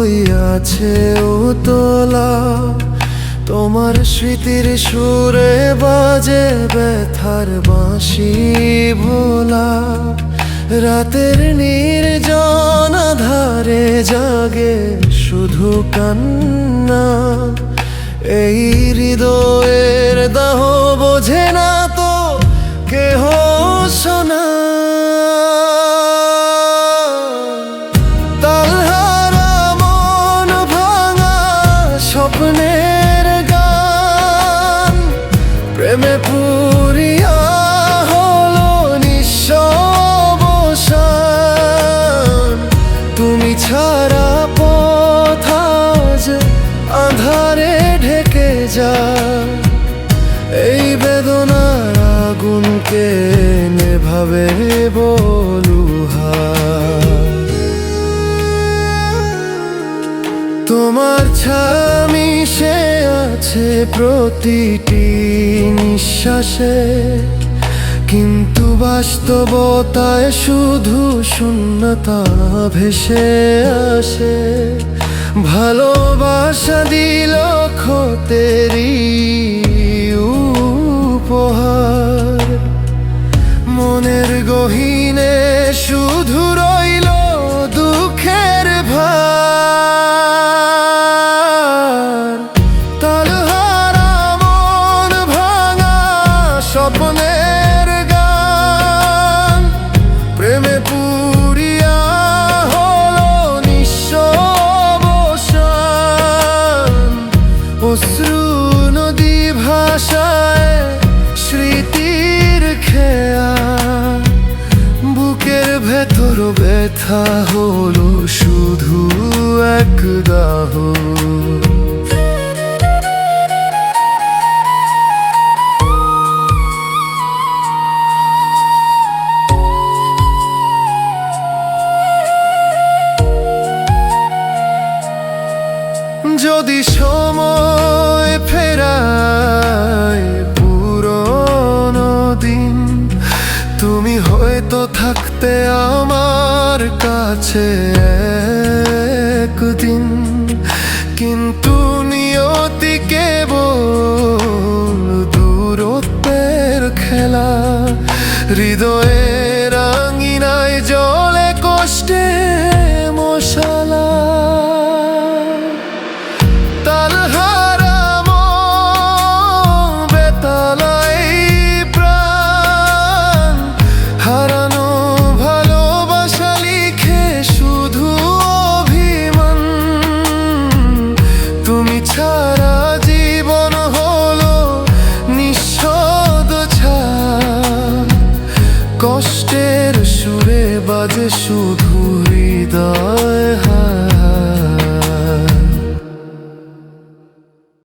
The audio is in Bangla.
বই আছে উতলা। তোমার স্মৃতির সুরে বাজে ব্যথার বাঁশি ভোলা। রাতের নির্জন ধারে জাগে শুধু কান্না। এই হৃদয়ের দাহ বোঝে না তো কেহ শোনা প্রেমে পুরিয়া হলো নিঃস্ব অবসান তুমি ছাড়া পথ আজ আধারে ঢেকে যায়। এই বেদনার আগুনকে নেভাবে বলুহা। তোমার সে আছে প্রতিটি নিঃশ্বাসে কিন্তু বাস্তবতায় শুধু শূন্যতা ভেসে আসে। ভালোবাসা দিল ক্ষতেরই উপহার। ব্যথা হলো শুধু এক দাহ। যদি সময় একদিন কিন্তু শুধু হৃদয়